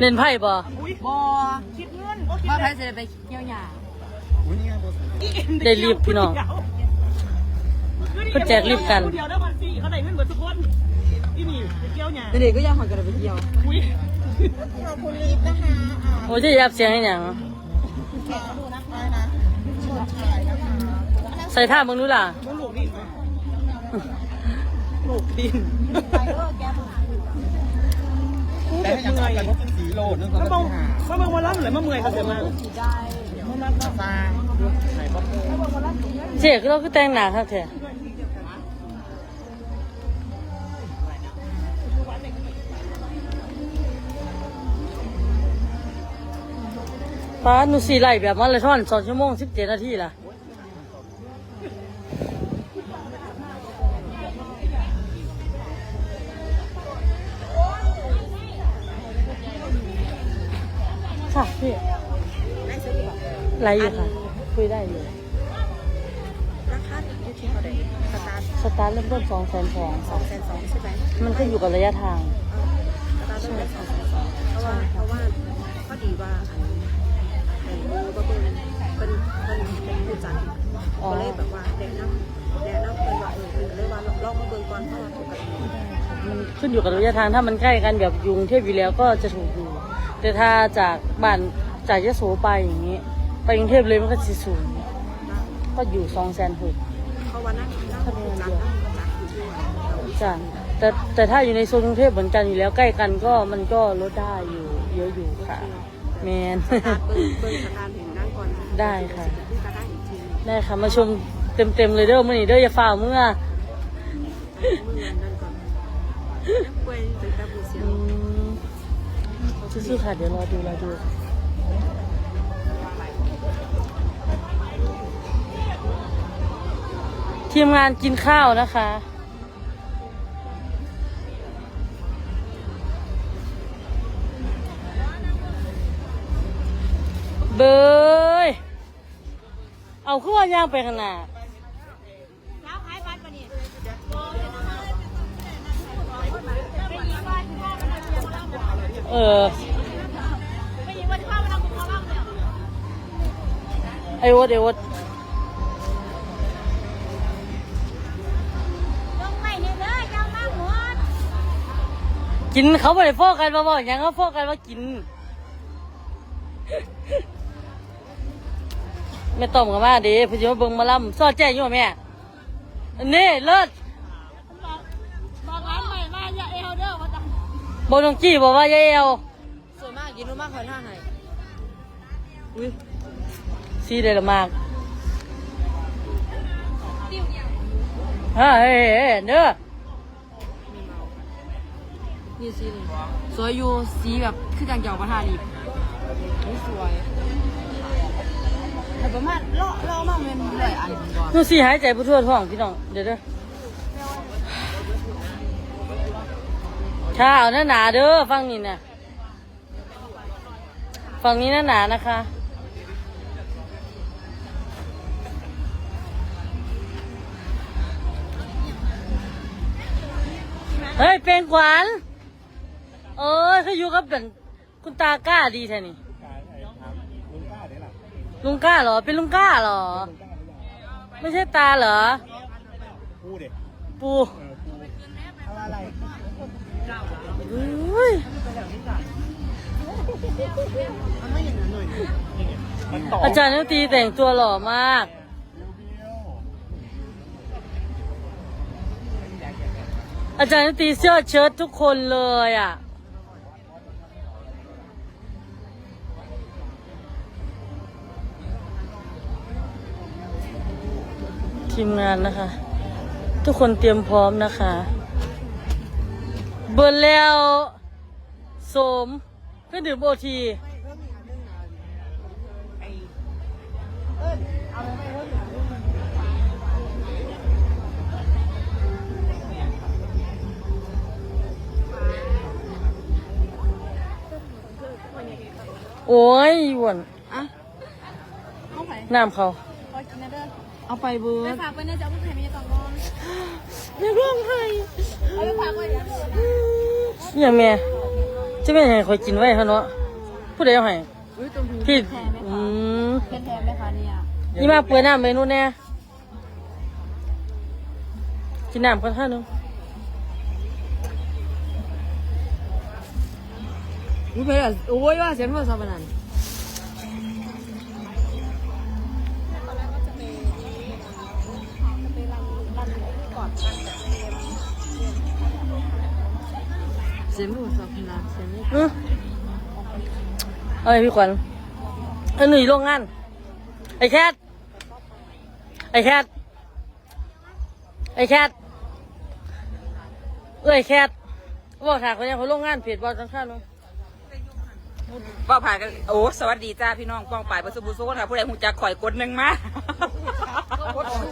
เล่นไพ่บ่บอคิดเงินว่าใครจะไปเกี่ยวหยาได้รีบพี่น้องเพิ่นแจกรีบกันเดียวได้พันสี่เขาได้เงินเหมือนทุกคนที่นี่ไปเที่ยวหยาเด็กก็ยังหอยกันไปเกี่ยวอุ้ยโอ้ยจะยับเสียงให้หยังใส่ท่ามึงรู้ล่ะมันหลูกดินไหมหลูกดิน แต่ให้ยังทำกันว่าเป็นสีโลดนั่นก็มาเป็นบังหามาบังวันละเหมือนมาเมื่อยเขาเสียมาสร้างไหนบ้างเจ๊ก็เราก็แต่งหนาครับแท้ป้าหนูสี่ไล่แบบมาเลยท่อนสองชั่วโมงสิบเจ็ดนาทีล่ะ ค่ะพี่ไล่อยู่ค่ะ คุยได้อยู่ ราคาอยู่ที่เท่าไหร่สตาร์ทสตาร์ทเริ่มต้นสองแสนสองสองแสนสองใช่ไหมมันขึ้นอยู่กับระยะทางสตาร์ทต้องได้สองแสนสองเพราะว่าเพราะว่าพอดีว่าอันไอ้มือก็เป็นเป็นเป็นเป็นผู้จัดก็เลยแบบว่าแนะนำแนะนำเพิ่นว่าเออเพิ่นก็เลยว่าลองมาเบิ่งก่อนเพราะว่าปกติมันขึ้นอยู่กับระยะทางถ้ามันใกล้กันแบบอยกรุงเทพอยู่แล้วก็จะถูกอยู่ แต่ถ้าจากบ้านจากยโสไปอย่างนี้ ไปกรุงเทพเลยมันก็จะสูงก็อยู่สองแสนหกเพราะว่านั่งนั่งผู้จัดนั่งผู้จัดอยู่ที่ว่าจ้ะแต่แต่ถ้าอยู่ในโซนกรุงเทพเหมือนกันอยู่แล้วใกล้กันก็มันก็ลดได้อยู่เยอะอยู่ค่ะแมนสตาร์ทเบิ่งเบิ่งสตาร์ทเห็นนั่งก่อนได้ค่ะที่สตาร์ทอีกทีได้ค่ะมาชมเต็มๆเลยเด้อมื่อนี้เด้ออย่าฝ่าเมื่อมือนั่นก่อน สู้ๆค่ะ เดี๋ยวรอดูรอดูทีมงานกินข้าวนะคะ เบยเอาขึ้นว่ายางไปขนาดเออ อ้วดไอ้วดกินเขาไม่ได้โฟกันมาบอกอย่างเขาโฟกันว่ากินแม่ต้มกับมาเดีพี่จะมาเบิ่งหมาลำซอดแจ้งอยู่บ่แม่นี่เลิศบอกร้านใหม่มาอย่าเอลเด้อมาจังบน้องจี้บอกว่าอยาเอวสวยมากยินรู้มากคอยท่าไหนอุ้ย ซีเดลมากฮะเฮ้ยเฮ้ยเด้อนี่สีนี่สวยอยู่สีแบบคือจังเกี่ยวกับท่านีนี่สวยแต่ประมาณเลาะเลาะมากเป็นเลยอันนี้ก่อนหนูสีหายใจผู้ทั่วท้องพี่น้องเดี๋ยวเด้อข้าวหนาหนาเด้อฟังนี่นะฝั่งนี้หนาหนานะคะ เฮ้ยเป็นขวัญเออเขาอยู่กับเป็นคุณตากล้าดีแท้นี่ลุงกล้าเหรอ เป็นลุงกล้าเหรอ ไม่ใช่ตาเหรอพูดเด็กปูอะไรอุ้ยมันต่ออาจารย์นุตีแต่งตัวหล่อมาก อาจารย์ตีเสื้อเชิ้ตทุกคนเลยอะ ทีมงานนะคะ ทุกคนเตรียมพร้อมนะคะ เบิร์แล้ว โสมเพื่อดื่มโอที โอ้ยหวนอะเข้าไปน้ำเขาคอยกินนะเด้อเอาไปเบิไปร์ดฝากไว้นะจะเอาไปให้แม่ตองรองอย่าร้องไห้เอาไปฝากไว้เดี๋ยวอย่าแม่จะไม่ให้คอยกินไว้ฮะเนาะผู้ใดเอาให้อุ้ยตรงนี้พี่แพงไหมอืคะมเป็นแพงไหมคะเนี่ยนี่มาเปิดน้ำเมนูแน่กินน้ำกันท่านึง อุ้ยเพลอะโอ้ยว่าเสียงโทรศัพท์มันนั่นเสียงโทรศัพท์พลังเสียงไม่าเอ้ยพี่ขวัญไอ้หนุ่ยโรงงาน ไอ้แคทไอ้แคทไอ้แคทเอ้ยแคทบอกถามคนนี้เขาโรงงานเพจบอลข้างๆเนาะ ว่าผ่านกันโอ้สวัสดีจ้าพี่น้องกองป่ายประสุบุโซค่ะผู้ใดหูจักข่อยกดหนึ่งมา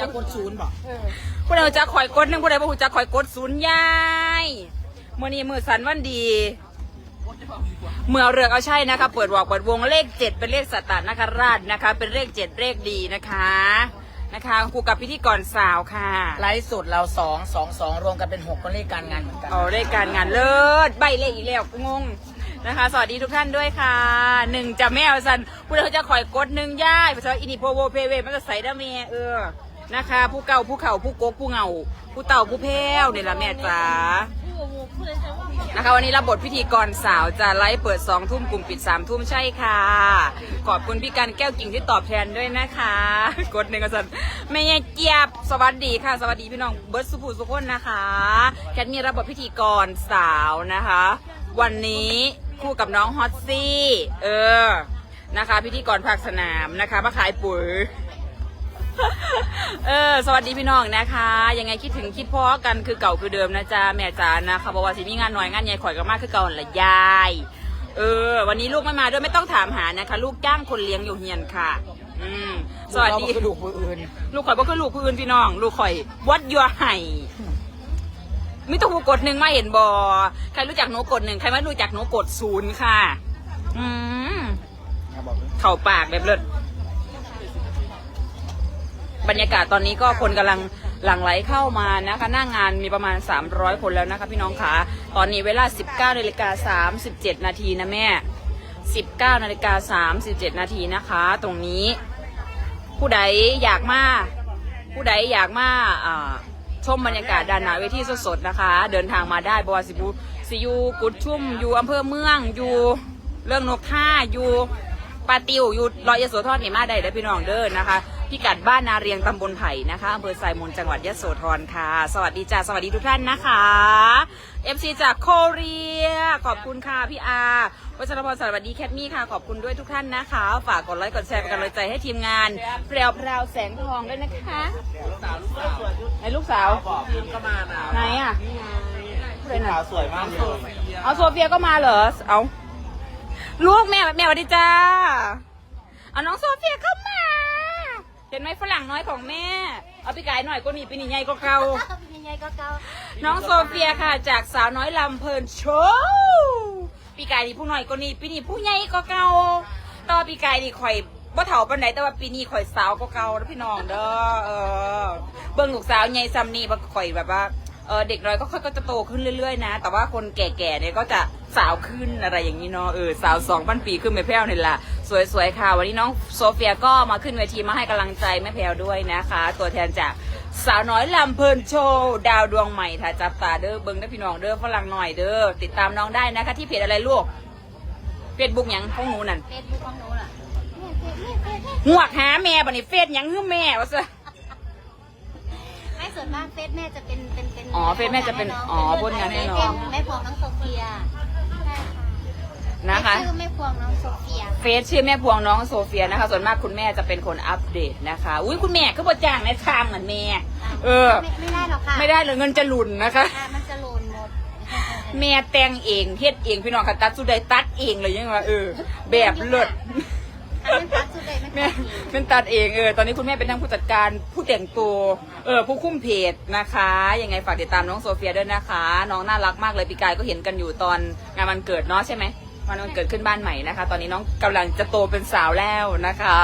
จะกดศูนย์ป่ะผู้ใดหูจักข่อยกดหนึ่งผู้ใดบ่หูจักข่อยกดศูนย์ยายมื่อนี้มือสันวันดี เมื่อเรือกเอาใช่นะคะ เปิดวอกเปิดวงเลขเจ็ดเป็นเลขสตตนคราชนะคะ เป็นเลขเจ็ดเลขดีนะคะนะคะครูกับพิธีกรสาวค่ะไลฟ์สดเราสองสองสองรวมกันเป็นหกคนเลขการงานเหมือนกันเอาเลขการงานเลิศใบเลขอีกแล้วกูงง นะคะ สวัสดีทุกท่านด้วยค่ะหนึ่งจะแมวสันผู้ใดเขาจะคอยกดหนึ่งย่ายภาษาอินิโพโวเพเวมันจะใส่ดาเมเออนะคะ ผู้เก่าผู้เข่าผู้โกกผู้เหงาผู้เต่าผู้แพ้วเนี่ยละแม่จ๋านะคะวันนี้รับบทพิธีกรสาวจะไลฟ์เปิดสองทุ่มกลุ่มปิดสามทุ่มใช่ค่ะ ขอบคุณพี่กันแก้วกิ่งที่ตอบแทนด้วยนะคะ กดหนึ่งกระสันแม่เจี๊ยบสวัสดีค่ะ สวัสดีพี่น้องเบิร์ดสุภูสุขคนนะคะแคทมีรับบทพิธีกรสาวนะคะ วันนี้ คู่กับน้องฮอตซี่ เออ นะคะ พิธีกรภาคสนามนะคะมาขายปุ๋ย เออ สวัสดีพี่น้องนะคะ ยังไงคิดถึงคิดพ้อกันคือเก่าคือเดิมนะจ๊ะแม่จ๋านะคะบอกว่าสิมีงานหน่อยงานใหญ่ข่อยก็มากคือเก่าหั่นละยาย เออ วันนี้ลูกไม่มาด้วยไม่ต้องถามหานะคะ ลูกจ้างคนเลี้ยงอยู่เฮียนค่ะ อืมสวัสดีเราก็คือลูกผู้อื่น ลูกข่อยบ่คือลูกผู้อื่นพี่น้อง ลูกข่อยวัดยัวไห่ มิต้องหูกดหนึ่งมาเห็นบอใครรู้จักหนูกดหนึ่งใครไม่รู้จักหนูกดศูนย์ค่ะ อืมเข่าปากแบบเลิศบรรยากาศตอนนี้ก็คนกำลังหลั่งไหลเข้ามานะคะหน้างงานมีประมาณ 300 คนแล้วนะคะพี่น้องคะตอนนี้เวลา 19นาฬิกา37 นาทีนะแม่ 19นาฬิกา37 นาทีนะคะ ตรงนี้ ผู้ใดอยากมา ผู้ใดอยากมาอ่า ชมบรรยากาศด้านหน้าเวทีสดๆนะคะ เดินทางมาได้บอสิบูสิอยูกุดชุ่มอยู่อำเภอเมืองอยู่เรื่องนกท่าอยู่ปาติวอยู่รอยยโสธรนี่มาได้เด้อพี่น้องเด้อนะคะ พิกัดบ้านนาเรียงตำบลไผ่นะคะอำเภอไซมูลจังหวัดยโสธรค่ะ สวัสดีจ้าสวัสดีทุกท่านนะคะ FC จากโคเรีย ขอบคุณค่ะพี่อาวัชรพรสวัสดีแคทมี่ค่ะ ขอบคุณด้วยทุกท่านนะคะ ฝากกดไลค์กดแชร์เป็นกำลังใจให้ทีมงานแพรวพราวแสงทองด้วยนะคะไหนลูกสาวบอกก็มาหนาวไหนอะผู้ใดน่ะสาวสวยมากเลยเอาโซเฟียก็มาเหรอ เอาลูกแม่แม่สวัสดีจ้าเอาน้องโซเฟียเข้ามา เห็นไหมฝรั่งน้อยของแม่ เอาไปขายหน่อยก็นี่ปีนี้ใหญ่ก็เก่ายังไงก็เก่าน้องโซเฟียค่ะ จากสาวน้อยลำเพลินโชว์ปีกายนี่ผู้น้อยก็นี่ปีนี้ผู้ใหญ่ก็เก่าต่อปีกายนี่ข่อยบ่เฒ่าปานใดแต่ว่าปีนี้ข่อยสาวก็เก่าแล้วพี่น้องเด้อเออเบิ่งลูกสาวใหญ่ซ้ำนี่บ่ข่อยแบบว่า เออเด็กน้อยก็ค่อยก็จะโตขึ้นเรื่อยๆนะ แต่ว่าคนแก่ๆเนี่ยก็จะสาวขึ้นอะไรอย่างนี้เนาะเออสาวสองพันปีขึ้นไม่แพ้วนี่แหละสวยๆค่ะ วันนี้น้องโซเฟียก็มาขึ้นเวทีมาให้กำลังใจแม่แพรวด้วยนะคะ ตัวแทนจากสาวน้อยลำเพลินโชว์ดาวดวงใหม่ค่ะจับตาเด้อเบิ้งเด้อพี่น้องเด้อฝรั่งหน่อยเด้อติดตามน้องได้นะคะที่เพจอะไรลูกเฟซบุ๊กหยังของหนูนั่นเฟซบุ๊กของหนูน่ะหวกหาแม่บันนี้เฟซหยังคือแม่วะซะไม่ส่วนมากเฟซแม่จะเป็นเป็นเป็น อ๋อเฟซแม่จะเป็นอ๋อพ่นงานให้น้อง แม่พวงน้องโซเฟียใช่ค่ะนะคะ ชื่อแม่พวงน้องโซเฟีย เฟซชื่อแม่พวงน้องโซเฟียนะคะ ส่วนมากคุณแม่จะเป็นคนอัปเดตนะคะ อุ้ยคุณแม่ก็บ่จ้างในทางเหมือนแม่ เออ ไม่ไม่ได้หรอกค่ะไม่ได้เลยเงินจะหลุนนะคะอ่ามันจะโลนหมดแม่แต่งเองเฮ็ดเองพี่น้องค่ะตัดสุดใดตัดเองเลยยังไงเออ แบบเลิศ อันนั้นตัดสุดเลยไม่แม่ตัดอีกเป็นตัดเองเออตอนนี้คุณแม่เป็นทั้งผู้จัดการผู้แต่งตัวเออผู้คุ้มเพจนะคะ ยังไงฝากติดตามน้องโซเฟียด้วยนะคะ น้องน่ารักมากเลยปีกายก็เห็นกันอยู่ตอนงานวันเกิดเนาะใช่ไหมวันวันเกิดขึ้นบ้านใหม่นะคะ ตอนนี้น้องกำลังจะโตเป็นสาวแล้วนะคะ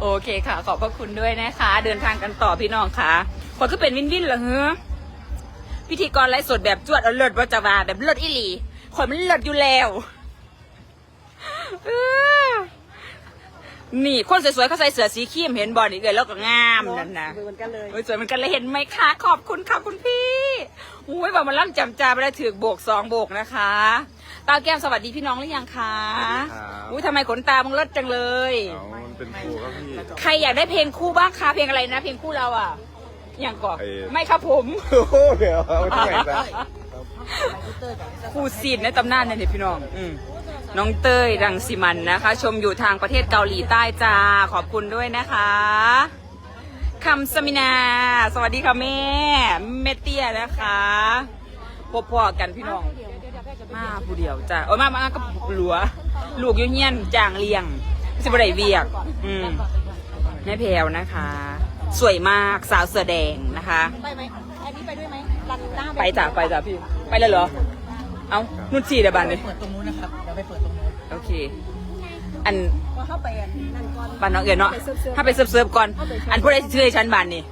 โอเคค่ะ ขอบพระคุณด้วยนะคะ เดินทางกันต่อพี่น้องค่ะคนก็เป็นวินวินเหรอเฮ้อพิธีกรไลฟ์สดแบบจวดเอาเลิศว่าจวาแบบเลิศอีหลีข่อยมันเลิศอยู่แล้ว นี่คนสวยๆเขาใส่เสื้อสีครีมเห็นบอลนี่เลยแล้วก็งามนั่นนะเหมือนกันเลยโอ้ยสวยเหมือนกันเลยเห็นไหมคะ ขอบคุณค่ะคุณพี่อุ้ยบอกมาล่ำจำจาไปได้ถือโบกสองโบกนะคะตาแก้มสวัสดีพี่น้องหรือยังคะครับอุ้ยทำไมขนตามึงเลิศจังเลยเอามันเป็นครูครับพี่ใครอยากได้เพลงคู่บ้างคะเพลงอะไรนะ เพลงคู่เราอะอย่างก่อนไอ้ไม่ครับผมโอ้โหเดี๋ยวเอาที่ไหนซะครูซีนในตำนานเนี่ยพี่น้อง อืม น้องเต้ยรังสิมันนะคะ ชมอยู่ทางประเทศเกาหลีใต้จ้า ขอบคุณด้วยนะคะคำสมินา สวัสดีค่ะแม่แม่เตี้ยนะคะพบพอกันพี่น้อง มาผู้เดียวจ้าโอ้ยมามาก็หลัว ลูกอยุ่เฮียนจางเลียงสิบไรเวียก อืมแม่แพรวนะคะ สวยมากสาวเสือแดงนะคะ ไปไหมอันนี้ไปด้วยไหมรันหน้าไปจ้ะไปจ้ะพี่ ไปเลยเหรอ เอานุ่นจีเดี๋ยวบันเลยเปิดตรงนู้นนะครับเดี๋ยวไปเปิดตรงนู้นโอเค อันพอเข้าไปอันนั่นก่อนบันน้องเอ๋ยเนาะไปเสิร์ฟๆถ้าไปเสิร์ฟๆก่อน อันผู้ใดชื่อให้ฉันบันนี่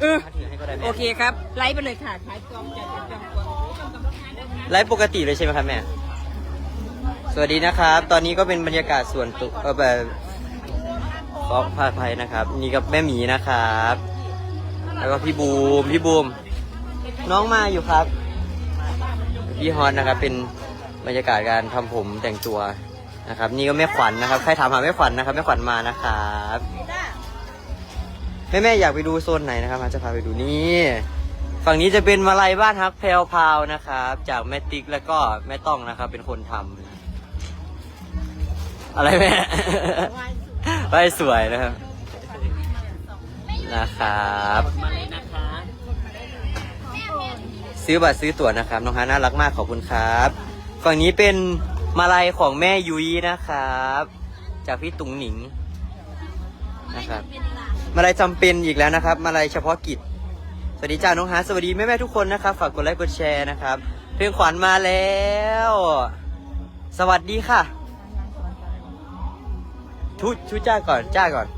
เออโอเคครับไลฟ์ไปเลยค่ะขายกองจัดจองกองไลฟ์ปกติเลยใช่ไหมครับแม่ สวัสดีนะครับ ตอนนี้ก็เป็นบรรยากาศส่วนตัวเออแบบขอพาภัยนะครับ นี่กับแม่หมีนะครับ แล้วก็พี่บูม พี่บูม น้องมาอยู่ครับ พี่ฮอนนะครับ เป็นบรรยากาศการทำผมแต่งตัวนะครับ นี่ก็แม่ขวัญนะครับ ใครถามหาแม่ขวัญนะครับแม่ขวัญมานะครับแม่แม่อยากไปดูโซนไหนนะครับอาจะพาไปดูนี่ฝั่งนี้จะเป็นมาลัยบ้านฮักแพรวพาวนะครับ จากแม่ติ๊กแล้วก็แม่ต้องนะครับ เป็นคนทำนะอะไรแม่ไหว้สวยนะครับนะครับ ซื้อบัตรซื้อตั๋วนะครับน้องฮาน่ารักมากขอบคุณครับฝั่งนี้เป็นมาลัยของแม่ยุ้ยนะครับ จากพี่ตุงหนิงนะครับมาลัยจำเป็นอีกแล้วนะครับ มาลัยเฉพาะกิจ สวัสดีจ้าน้องฮาสวัสดีแม่แม่ทุกคนนะครับ ฝากกดไลค์กดแชร์นะครับเพลงขวัญมาแล้ว สวัสดีค่ะทุชุจ้าก่อนจ้าก่อน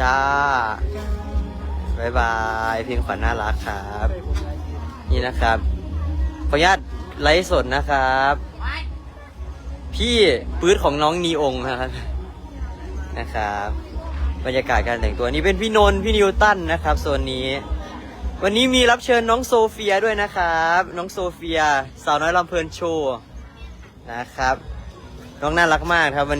จ้า บายบายเพลงขวัญน่ารักครับ นี่นะครับขออนุญาตไลฟ์สดนะครับ พี่ปื๊ดของน้องนีองนะครับนะครับ บรรยากาศการแต่งตัวนี่เป็นพี่นนท์พี่นิวตันนะครับโซนนี้ วันนี้มีรับเชิญน้องโซเฟียด้วยนะครับ น้องโซเฟีย สาวน้อยลำเพลินโชว์นะครับ น้องน่ารักมากครับวันนี้